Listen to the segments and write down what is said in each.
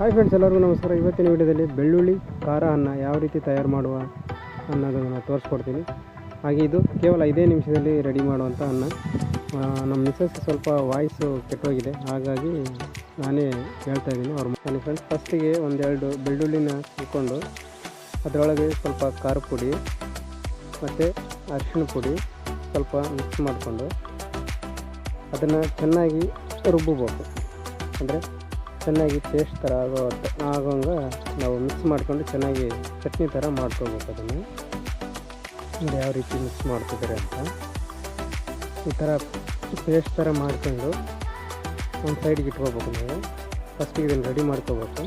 Hi friends ಎಲ್ಲರಿಗೂ ನಮಸ್ಕಾರ. ಇವತ್ತಿನ ವೀಡಿಯೋದಲ್ಲಿ ಬೆಳ್ಳುಳ್ಳಿ, ಖಾರ ಅನ್ನ ಯಾವ ರೀತಿ ತಯಾರು ಮಾಡುವ ಅನ್ನೋದನ್ನು ತೋರಿಸ್ಕೊಡ್ತೀನಿ. ಹಾಗೆ ಇದು ಕೇವಲ ಐದೇ ನಿಮಿಷದಲ್ಲಿ ರೆಡಿ ಮಾಡುವಂಥ ಅನ್ನ. ನಮ್ಮ ಮಿಸ್ಸಸ್ ಸ್ವಲ್ಪ ವಾಯ್ಸು ಕೆಟ್ಟೋಗಿದೆ. ಹಾಗಾಗಿ ನಾನೇ ಹೇಳ್ತಾ ಇದ್ದೀನಿ ಅವ್ರ ನನ್ನ ಫ್ರೆಂಡ್ಸ್ ಫಸ್ಟಿಗೆ ಒಂದೆರಡು ಬೆಳ್ಳುಳ್ಳಿನ ಇಟ್ಕೊಂಡು ಅದರೊಳಗೆ ಸ್ವಲ್ಪ ಖಾರ ಪುಡಿ ಮತ್ತು ಅರಿಶಿಣ ಪುಡಿ ಸ್ವಲ್ಪ ಮಿಕ್ಸ್ ಮಾಡಿಕೊಂಡು ಅದನ್ನು ಚೆನ್ನಾಗಿ ರುಬ್ಬಬೇಕು ಅಂದರೆ ಚೆನ್ನಾಗಿ ಪೇಸ್ಟ್ ಥರ ಆಗೋ ಆಗೋಂಗೆ ನಾವು ಮಿಕ್ಸ್ ಮಾಡ್ಕೊಂಡು ಚೆನ್ನಾಗಿ ಚಟ್ನಿ ಥರ ಮಾಡ್ಕೋಬೇಕು ಅದನ್ನು. ನೋಡಿ ಯಾವ ರೀತಿ ಮಿಕ್ಸ್ ಮಾಡ್ತಿದ್ದಾರೆ ಅಂತ. ಈ ಥರ ಪೇಸ್ಟ್ ಥರ ಮಾಡ್ಕೊಂಡು ಒಂದು ಸೈಡ್ಗೆ ಇಟ್ಕೋಬೇಕು ನಾವು. ಫಸ್ಟಿಗೆ ಇದನ್ನು ರೆಡಿ ಮಾಡ್ಕೋಬೇಕು.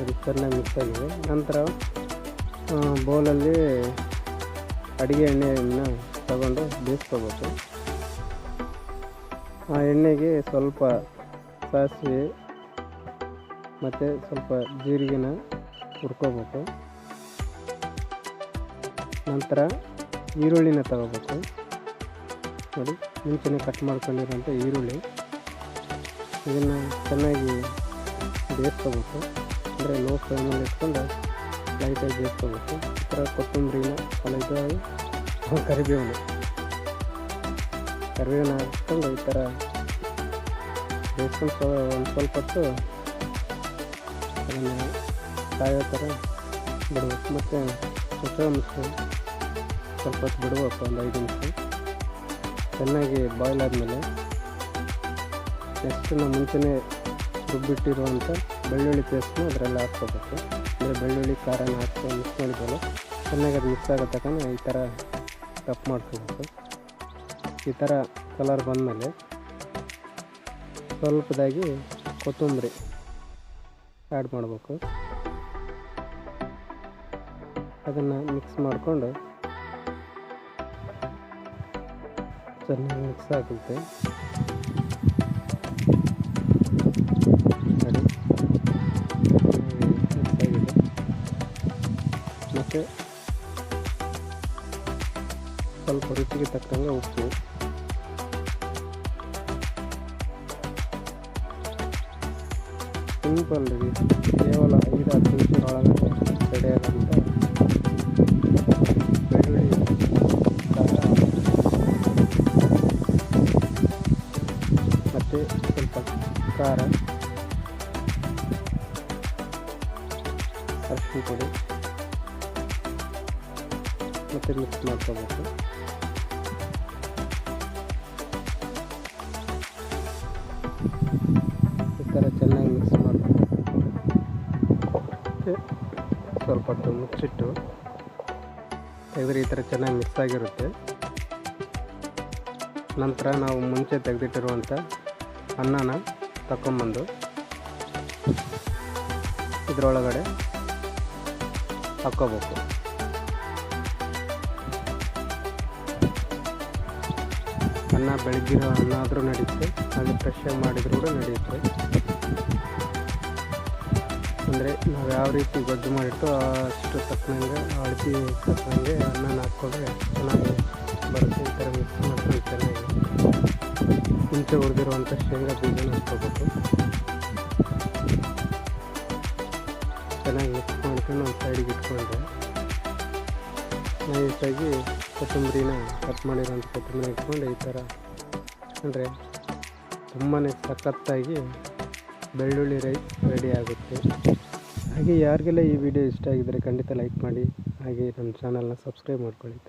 ಅದು ಚೆನ್ನಾಗಿ ಮಿಕ್ಸ್ ಆಗಿದೆ. ನಂತರ ಬೌಲಲ್ಲಿ ಅಡುಗೆ ಎಣ್ಣೆಯನ್ನು ತಗೊಂಡು ಬೇಯಿಸ್ಕೋಬೇಕು. ಆ ಎಣ್ಣೆಗೆ ಸ್ವಲ್ಪ ಸಾಸಿವೆ ಮತ್ತು ಸ್ವಲ್ಪ ಜೀರಿಗೆನ ಹುರ್ಕೋಬೇಕು. ನಂತರ ಈರುಳ್ಳಿನ ತಗೋಬೇಕು. ನೋಡಿ, ಮುಂಚೆನೇ ಕಟ್ ಮಾಡ್ಕೊಂಡಿರೋಂಥ ಈರುಳ್ಳಿ. ಇದನ್ನು ಚೆನ್ನಾಗಿ ಬೇಯಿಸ್ಕೋಬೇಕು ಅಂದರೆ ಲೋ ಫ್ಲೇಮಲ್ಲಿ ಇಟ್ಕೊಂಡು ಲೈಟಾಗಿ ಬೇಯಿಸ್ಕೋಬೇಕು ಈ ಥರ ಕೊತ್ತಂಬರಿನ ಲೈಟಾಗಿ ಕರಿಬೇವನ್ನ ಕರಿಬೇವನ್ನ ಹಾಕ್ಕೊಂಡು ಈ ಥರ ಬೇಯಿಸ್ಕೊಂಡು ಒಂದು ಸ್ವಲ್ಪ ಹೊತ್ತು ಅದನ್ನು ಕಾಯೋ ಥರ ಬಿಡಬೇಕು. ಮತ್ತು ಮುಚ್ಚಳ ಮುಚ್ಚು ಸ್ವಲ್ಪ ಹೊತ್ತು ಬಿಡಬೇಕು, ಒಂದು ಐದು ನಿಮಿಷ. ಚೆನ್ನಾಗಿ ಬಾಯ್ಲ್ ಆದಮೇಲೆ ನೆಕ್ಸ್ಟ್ ನಾವು ಮುಂಚೆನೇ ರುಬ್ಬಿಟ್ಟಿರುವಂಥ ಬೆಳ್ಳುಳ್ಳಿ ಪೇಸ್ಟ್ನ ಅದರಲ್ಲಿ ಹಾಕ್ಕೋಬೇಕು. ಅಂದರೆ ಬೆಳ್ಳುಳ್ಳಿ ಖಾರನ ಹಾಕಿ ಮಿಕ್ಸ್ ಮಾಡಿದ್ಮೇಲೆ ಚೆನ್ನಾಗಿ ಅದು ಮಿಕ್ಸ್ ಆಗೋ ತನಕ ಈ ಥರ ಕಪ್ ಮಾಡ್ಕೋಬೇಕು. ಈ ಥರ ಕಲರ್ ಬಂದಮೇಲೆ ಸ್ವಲ್ಪದಾಗಿ ಕೊತ್ತಂಬರಿ ಆ್ಯಡ್ ಮಾಡಬೇಕು. ಅದನ್ನು ಮಿಕ್ಸ್ ಮಾಡಿಕೊಂಡು ಚೆನ್ನಾಗಿ ಮಿಕ್ಸ್ ಆಗುತ್ತೆ. ಮತ್ತು ಸ್ವಲ್ಪ ರುಚಿಗೆ ತಕ್ಕಂಗೆ ಉಪ್ಪು. ರೀ. ಕೇವಲ ಐದು ಹತ್ತು ನಿಮಿಷ ಒಳಗಡೆ ರೆಡಿ ಆಗೋಂಥ ಬೆಳ್ಳುಳ್ಳಿ ಮತ್ತು ಸ್ವಲ್ಪ ಖಾರ. ಅರಿಶಿನ ಪುಡಿ. ಮತ್ತು ಮಿಕ್ಸ್ ಮಾಡ್ಕೋಬೇಕು. ಸ್ವಲ್ಪ ಮುಚ್ಚಿಟ್ಟು ತೆಗೆದ್ರೆ ಈ ಥರ ಚೆನ್ನಾಗಿ ಮಿಕ್ಸ್ ಆಗಿರುತ್ತೆ. ನಂತರ ನಾವು ಮುಂಚೆ ತೆಗೆದಿಟ್ಟಿರುವಂಥ ಅನ್ನನ ತಗೊಂಬಂದು ಇದರೊಳಗಡೆ ಹಾಕ್ಕೋಬೇಕು ಅನ್ನ ಬೆಳಗ್ಗಿರೋ ಅನ್ನ ಆದರೂ ನಡೆಯುತ್ತೆ ಹಾಗೆ ಫ್ರೆಶ್ ಮಾಡಿದ್ರು ಕೂಡ ನಡೆಯುತ್ತೆ ಅಂದರೆ ನಾವು ಯಾವ ರೀತಿ ಗೊಜ್ಜು ಮಾಡಿಟ್ಟು ಅಷ್ಟು ತಕ್ಕನಂಗೆ ಅಳತಿ ತಕ್ಕಂಗೆ ಅನ್ನ ಹಾಕ್ಕೊಂಡ್ರೆ ಚೆನ್ನಾಗಿ ಬರುತ್ತೆ ಈ ಥರ ಮಿಕ್ಸ್ ಮಾಡ್ಕೊಂಡು ಚೆನ್ನಾಗಿ ಮುಂಚೆ ಹೊಡೆದಿರುವಂಥ ಶೇಂಗಾ ಬೀಜನ ಹಾಕ್ಕೋಬೇಕು. ಚೆನ್ನಾಗಿ ಮಿಕ್ಸ್ ಮಾಡ್ಕೊಂಡು ಒಂದು ಸೈಡಿಗೆ ಇಟ್ಕೊಂಡ್ರೆ ನೈಸಾಗಿ ಕೊತ್ತಂಬರಿನ ಕಟ್ ಮಾಡಿರೋಂಥ ಕೊತ್ತಂಬರಿ ಇಟ್ಕೊಂಡು ಈ ಥರ ಅಂದರೆ ತುಂಬಾ ಸಖತ್ತಾಗಿ ಬೆಳ್ಳುಳ್ಳಿ ರೈ ರೆಡಿ ಆಗುತ್ತೆ. ಹಾಗೆ ಯಾರಿಗೆಲ್ಲ ಈ ವಿಡಿಯೋ ಇಷ್ಟ ಆಗಿದ್ದರೆ ಖಂಡಿತ ಲೈಕ್ ಮಾಡಿ. ಹಾಗೆ ನಮ್ಮ ಚಾನಲ್ನ ಸಬ್ಸ್ಕ್ರೈಬ್ ಮಾಡ್ಕೊಳ್ಳಿ. ಥ್ಯಾಂಕ್